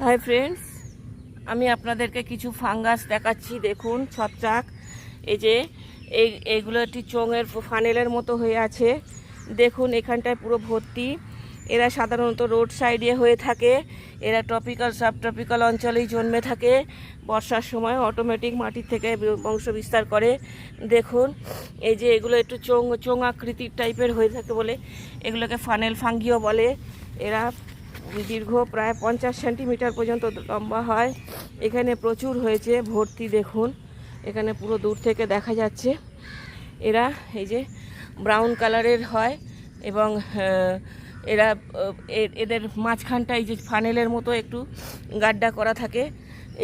Hi friends আমি আপনাদেরকে কিছু ফাঙ্গাস দেখাচ্ছি, দেখুন, ছত্রাক। এই যে, এই এইগুলো একটি চোঙের ফানেলের মতো হয়ে আছে। দেখুন, এখানটায় পুরো ভর্তি। এরা সাধারণত রোড সাইডে হয়ে থাকে। এরা ট্রপিক্যাল সাব ট্রপিক্যাল অঞ্চলেই জন্মে থাকে। বর্ষার সময় অটোমেটিক মাটির থেকে বংশ বিস্তার করে। দেখুন, এই যে, এগুলো একটু চোঙ চোঙ আকৃতির টাইপের হয়ে থাকে বলে এগুলোকে ফানেল ফাঙ্গিও বলে। এরা দীর্ঘ প্রায় পঞ্চাশ সেন্টিমিটার পর্যন্ত লম্বা হয়। এখানে প্রচুর হয়েছে ভর্তি দেখুন। এখানে পুরো দূর থেকে দেখা যাচ্ছে। এরা এই যে ব্রাউন কালারের হয় এবং এরা এদের মাঝখানটা এই যে ফানেলের মতো একটু গাড্ডা করা থাকে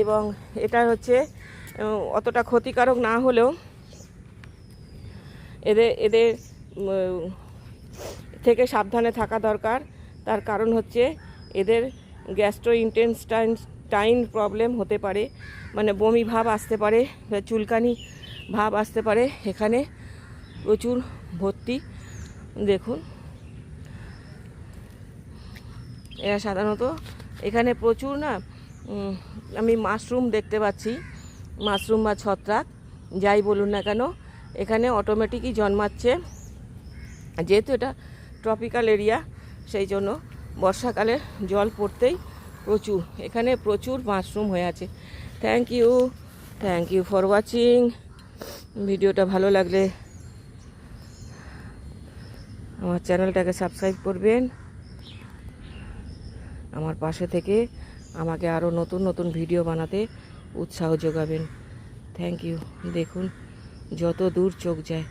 এবং এটা হচ্ছে অতটা ক্ষতিকারক না হলেও এদের এদের থেকে সাবধানে থাকা দরকার। তার কারণ হচ্ছে এদের গ্যাস্ট্রো ইন্টেনস্টাইন টাইন প্রবলেম হতে পারে মানে বমি ভাব আসতে পারে চুলকানি ভাব আসতে পারে, এখানে প্রচুর ভর্তি। দেখুন। এরা সাধারণত এখানে প্রচুর না আমি মাশরুম দেখতে পাচ্ছি, মাশরুম বা ছত্রাক, যাই বলুন না কেন, এখানে অটোমেটিকই জন্মাচ্ছে। যেহেতু এটা ট্রপিক্যাল এরিয়া সেই জন্য বর্ষাকালে জল পড়তেই প্রচুর। এখানে প্রচুর মাশরুম হয়ে আছে। Thank you thank you for watching ভিডিওটা ভালো লাগলে আমার চ্যানেলটাকে সাবস্ক্রাইব করবেন। আমার পাশে থেকে আমাকে আরও নতুন নতুন ভিডিও বানাতে উৎসাহ যোগাবেন। থ্যাংক ইউ দেখুন, যত দূর চোখ যায়,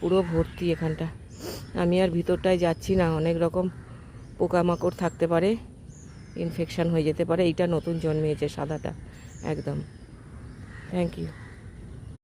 পুরো ভর্তি এখানটা। আমি আর ভিতরটায় যাচ্ছি না, অনেক রকম পোকামাকড় থাকতে পারে ইনফেকশান হয়ে যেতে পারে। এইটা নতুন জন্মিয়েছে সাদাটা একদম। Thank you